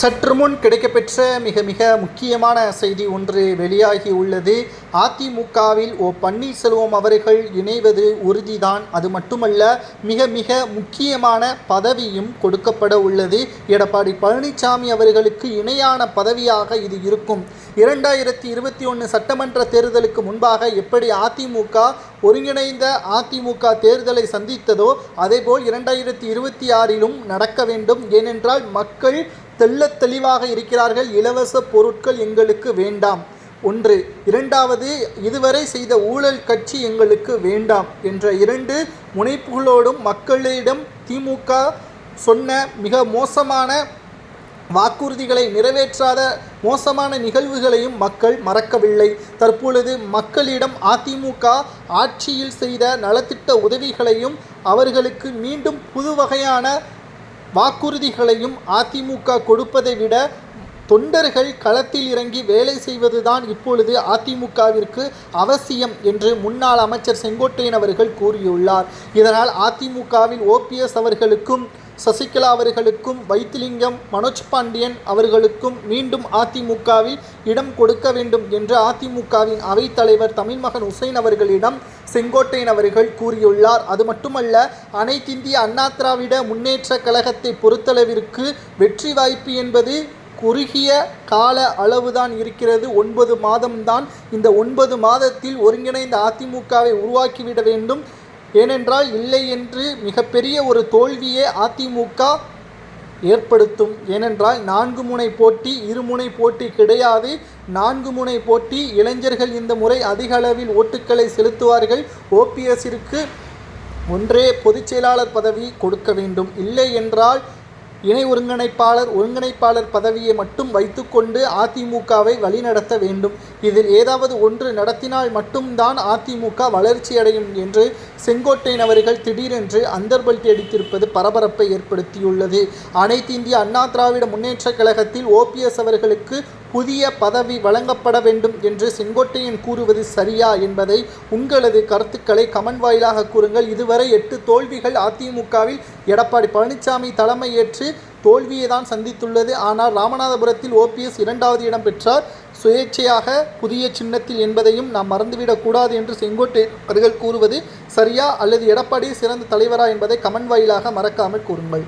சற்று முன் கிடைக்கப்பெற்ற மிக மிக முக்கியமான செய்தி ஒன்று வெளியாகி உள்ளது. அதிமுகவில் ஓ பன்னீர்செல்வம் அவர்கள் இணைவது உறுதிதான். அது மட்டுமல்ல மிக மிக முக்கியமான பதவியும் கொடுக்கப்பட உள்ளது. எடப்பாடி பழனிசாமி அவர்களுக்கு இணையான பதவியாக இது இருக்கும். இரண்டாயிரத்தி இருபத்தி ஒன்று சட்டமன்ற தேர்தலுக்கு முன்பாக எப்படி அதிமுக ஒருங்கிணைந்த அதிமுக தேர்தலை சந்தித்ததோ அதேபோல் இரண்டாயிரத்தி இருபத்தி ஆறிலும் நடக்க வேண்டும். ஏனென்றால் மக்கள் தெள்ள தெளிவாக இருக்கிறார்கள். இலவச பொருட்கள் எங்களுக்கு வேண்டாம். ஒன்று. இரண்டாவது இதுவரை செய்த ஊழல் கட்சி எங்களுக்கு வேண்டாம் என்ற இரண்டு முனைப்புகளோடும் மக்களிடம் திமுக சொன்ன மிக மோசமான வாக்குறுதிகளை நிறைவேற்றாத மோசமான நிகழ்வுகளையும் மக்கள் மறக்கவில்லை. தற்பொழுது மக்களிடம் அதிமுக ஆட்சியில் செய்த நலத்திட்ட உதவிகளையும் அவர்களுக்கு மீண்டும் புது வகையான வாக்குறுதிகளையும் அதிமுக கொடுப்பதை விட தொண்டர்கள் களத்தில் இறங்கி வேலை செய்வதுதான் இப்பொழுது அதிமுகவிற்கு அவசியம் என்று முன்னாள் அமைச்சர் செங்கோட்டையன் அவர்கள் கூறியுள்ளார். இதனால் அதிமுகவில் ஓபிஎஸ் அவர்களுக்கும் சசிகலா அவர்களுக்கும் வைத்திலிங்கம் மனோஜ் பாண்டியன் அவர்களுக்கும் மீண்டும் அதிமுகவில் இடம் கொடுக்க வேண்டும் என்று அதிமுகவின் அவைத்தலைவர் தமிழ்மகன் உசைன் அவர்களிடம் செங்கோட்டையன் அவர்கள் கூறியுள்ளார். அது மட்டுமல்ல அனைத்திந்திய அண்ணா திராவிட முன்னேற்ற கழகத்தை பொறுத்தளவிற்கு வெற்றி வாய்ப்பு என்பது குறுகிய கால அளவுதான் இருக்கிறது. ஒன்பது மாதம்தான். இந்த ஒன்பது மாதத்தில் ஒருங்கிணைந்த அதிமுகவை உருவாக்கிவிட வேண்டும். ஏனென்றால் இல்லை என்று மிகப்பெரிய ஒரு தோல்வியே அதிமுக ஏற்படுத்தும். ஏனென்றால் நான்கு முனை போட்டி இருமுனை போட்டி கிடையாது. நான்கு முனை போட்டி இளைஞர்கள் இந்த முறை அதிக அளவில் ஓட்டுக்களை செலுத்துவார்கள். ஓபிஎஸ்ஸிற்கு ஒன்றே பொதுச் செயலாளர் பதவி கொடுக்க வேண்டும். இல்லை என்றால் இணை ஒருங்கிணைப்பாளர் ஒருங்கிணைப்பாளர் பதவியை மட்டும் வைத்துக்கொண்டு அதிமுகவை வழிநடத்த வேண்டும். இதில் ஏதாவது ஒன்று நடத்தினால் மட்டும்தான் அதிமுக வளர்ச்சியடையும் என்று செங்கோட்டையன் அவர்கள் திடீரென்று அந்தர்பல்ட்டி அடித்திருப்பது பரபரப்பை ஏற்படுத்தியுள்ளது. அனைத்து இந்திய அண்ணா திராவிட முன்னேற்றக் கழகத்தில் ஓபிஎஸ் அவர்களுக்கு புதிய பதவி வழங்கப்பட வேண்டும் என்று செங்கோட்டையன் கூறுவது சரியா என்பதை உங்களது கருத்துக்களை கமெண்ட் வாயிலாக கூறுங்கள். இதுவரை எட்டு தோல்விகள் அதிமுகவில் எடப்பாடி பழனிசாமி தலைமையேற்று தோல்வியை தான் சந்தித்துள்ளது. ஆனால் ராமநாதபுரத்தில் ஓபிஎஸ் இரண்டாவது இடம் பெற்றார். சுயேட்சையாக புதிய சின்னத்தில் என்பதையும் நாம் மறந்துவிடக்கூடாது என்று செங்கோட்டை அவர்கள் கூறுவது சரியா அல்லது எடப்பாடி சிறந்த தலைவரா என்பதை கமெண்ட் வாயிலாக மறக்காமல் கூறுங்கள்.